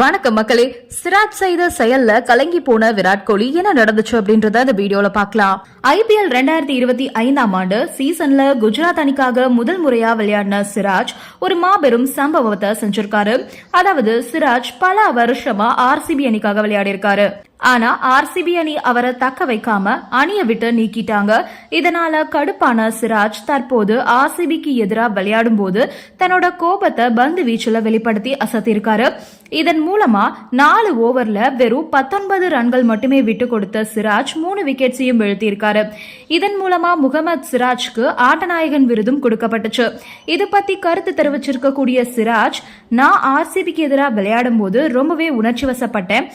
வணக்கம் மக்களே. சிராஜ் செய்த செயல்ல கலங்கி போன விராட் கோலி என்ன நடந்துச்சு அப்படின்றத இந்த வீடியோல பார்க்கலாம். ஐபிஎல் ரெண்டாயிரத்தி இருபத்தி ஐந்தாம் ஆண்டு சீசன்ல குஜராத் அணிக்காக முதல் முறையா விளையாடின சிராஜ் ஒரு மாபெரும் சம்பவத்தை செஞ்சிருக்காரு. அதாவது சிராஜ் பல வருஷமா ஆர்சிபி அணிக்காக விளையாடி இருக்காரு ஆனா ஆர்சிபி அணி அவரை தக்க வைக்காம அணியை விட்டு நீக்கிட்டாங்க. இதனால கடுப்பான சிராஜ் தற்போது ஆர்சிபிக்கு எதிராக விளையாடும் போது தன்னோட கோபத்தை பந்து வீச்சுல வெளிப்படுத்தி அசத்திருக்காரு. இதன் மூலமா நாலு ஓவர்ல வெறும் பத்தொன்பது ரன்கள் மட்டுமே விட்டு கொடுத்த சிராஜ் மூணு விக்கெட்ஸையும் வீழ்த்தியிருக்காரு. இதன் மூலமா முகமது சிராஜ்க்கு ஆட்டநாயகன் விருதும் கொடுக்கப்பட்டுச்சு. இது பத்தி கருத்து தெரிவிச்சிருக்கக்கூடிய சிராஜ் நான் ஆர்சிபிக்கு எதிராக விளையாடும் போது ரொம்பவே உணர்ச்சி வசப்பட்டேன்.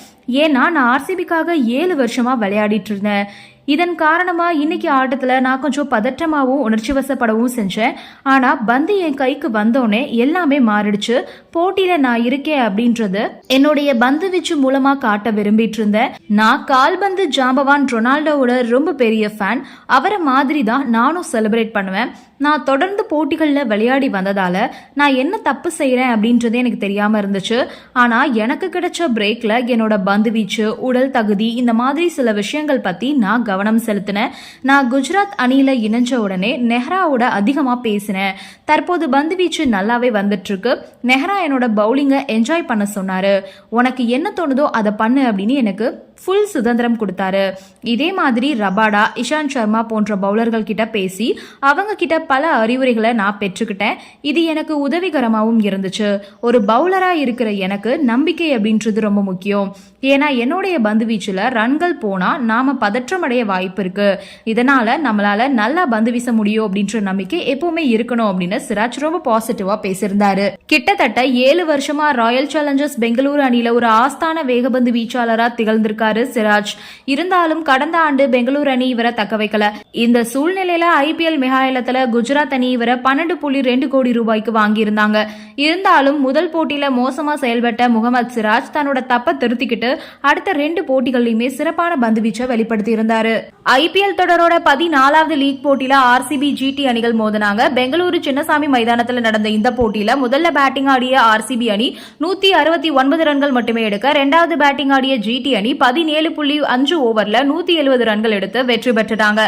ஏன்னா நான் ஆர்சிபி ஆர்சிபிக்காக ஏழு வருஷமா விளையாடிட்டு இருந்தேன். இதன் காரணமா இன்னைக்கு ஆட்டத்துல நான் கொஞ்சம் பதற்றமாவும் உணர்ச்சி வசப்படவும் செஞ்சேன். ஆனா பந்து என் கைக்கு வந்தோடனே எல்லாமே மாறிடுச்சு. போட்டியில நான் இருக்கேன் அப்படின்றது என்னுடைய பந்து வீச்சு மூலமா காட்ட விரும்பிட்டு இருந்தேன் நான் கால்பந்து ஜாம்பவான் ரொனால்டோவோட ரொம்ப பெரிய ஃபேன் அவரை மாதிரி தான் நானும் செலிப்ரேட் பண்ணுவேன். நான் தொடர்ந்து போட்டிகளில் விளையாடி வந்ததால நான் என்ன தப்பு செய்கிறேன் அப்படின்றது எனக்கு தெரியாமல் இருந்துச்சு. ஆனால் எனக்கு கிடைச்ச பிரேக்கில் என்னோட பந்து வீச்சு உடல் தகுதி இந்த மாதிரி சில விஷயங்கள் பற்றி நான் கவனம் கவனம் செலுத்தினேன் நான் குஜராத் அணியில் இணைஞ்ச உடனே நெஹ்ராவோட அதிகமாக பேசினேன் தற்போது பந்து வீச்சு நல்லாவே வந்துட்டுருக்கு. நெஹ்ரா என்னோட பவுலிங்கை என்ஜாய் பண்ண சொன்னார். உனக்கு என்ன தோணுதோ அதை பண்ணு அப்படின்னு எனக்கு ஃபுல் சுதந்திரம் கொடுத்தாரு. இதே மாதிரி ரபாடா இஷாந்த் சர்மா போன்ற பவுலர்கள் கிட்ட பேசி அவங்க கிட்ட பல அறிவுரைகளை நான் பெற்றுக்கிட்டேன். இது எனக்கு உதவிகரமாகவும் இருந்துச்சு. ஒரு பவுலரா இருக்கிற எனக்கு நம்பிக்கை அப்படின்றது ரொம்ப முக்கியம். ஏன்னா என்னுடைய பந்து வீச்சுல ரன்கள் போனா நாம பதற்றமடைய வாய்ப்பு இருக்கு. இதனால நம்மளால நல்லா பந்து வீச முடியும் அப்படின்ற நம்பிக்கை எப்பவுமே இருக்கணும் அப்படின்னு சிராஜ் ரொம்ப பாசிட்டிவா பேசியிருந்தாரு. கிட்டத்தட்ட ஏழு வருஷமா ராயல் சேலஞ்சர்ஸ் பெங்களூரு அணியில ஒரு ஆஸ்தான வேகபந்து வீச்சாளரா திகழ்ந்திருக்காரு. சிராஜ். இருந்தாலும் கடந்த ஆண்டு பெங்களூரு அணி இவரை தக்க வைக்கல. இந்த சூழ்நிலையில ஐபிஎல் மிகாயலத்துல குஜராத் அணி இவரை பன்னெண்டு புள்ளி ரெண்டு கோடி ரூபாய்க்கு வாங்கியிருந்தாங்க. இருந்தாலும் முதல் போட்டியில மோசமா செயல்பட்ட முகமது சிராஜ் தன்னோட தப்ப திருத்திக்கிட்டு அடுத்த ரெண்டு போட்டிகள்லயுமே சிறப்பான பந்து வீச்சை வெளிப்படுத்தி இருந்தாரு ஐபிஎல் தொடரோட பதினாலாவது லீக் போட்டியில ஆர்சிபி ஜிடி அணிகள் மோதினாங்க. பெங்களூரு சின்னசாமி மைதானத்தில் நடந்த இந்த போட்டியில முதல்ல பேட்டிங் ஆடிய ஆர்சிபி அணி நூத்தி அறுபத்தி ஒன்பது ரன்கள் மட்டுமே எடுக்க இரண்டாவது பேட்டிங் ஆடிய ஜிடி அணி பதினேழு புள்ளி அஞ்சு ஓவர்ல நூத்தி எழுபது ரன்கள் எடுத்து வெற்றி பெற்றுட்டாங்க.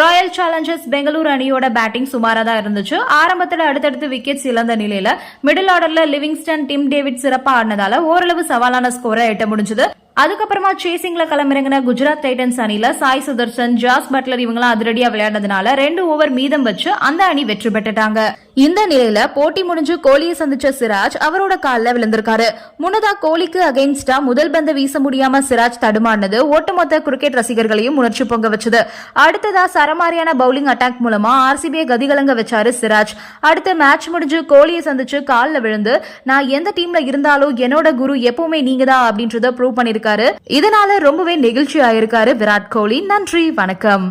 ராயல் சேலஞ்சர்ஸ் பெங்களூர் அணியோட பேட்டிங் சுமாரா தான் இருந்துச்சு. ஆரம்பத்தில் அடுத்தடுத்து விக்கெட்ஸ் இழந்த நிலையில மிடில் ஆர்டர்ல லிவிங்ஸ்டன் டிம் டேவிட் சிறப்பா ஆடினதால ஓரளவு சவாலான ஸ்கோரை எட்ட முடிஞ்சது. அதுக்கப்புறமா சேசிங்ல களமிறங்கின குஜராத் டைட்டன்ஸ் அணில சாய் சுதர்சன் ஜாஸ் பட்லர் இவங்களாம் அதிரடியா விளையாடுனதுனால ரெண்டு ஓவர் மீதம் வச்சு அந்த அணி வெற்றி பெற்றுட்டாங்க. இந்த நிலையில போட்டி முடிஞ்சு கோலியை சந்திச்ச சிராஜ் அவரோட காலில் விழுந்திருக்காரு. முன்னதா கோலிக்கு அகைன்ஸ்டா முதல் பந்த வீச முடியாம சிராஜ் தடுமாறினது ஒட்டுமொத்த கிரிக்கெட் ரசிகர்களையும் உணர்ச்சி பொங்க வச்சது. அடுத்ததா சரமாரியான பவுலிங் அட்டாக் மூலமா ஆர்சிபியை கதிகலங்க வச்சாரு சிராஜ். அடுத்த மேட்ச் முடிஞ்சு கோலியை சந்திச்சு காலில் விழுந்து நான் எந்த டீம்ல இருந்தாலும் என்னோட குரு எப்பவுமே நீங்க தான் அப்படின்றத ப்ரூவ் பண்ணிருக்காரு இதனால ரொம்பவே நெகிழ்ச்சி ஆயிருக்காரு விராட் கோலி. நன்றி. வணக்கம்.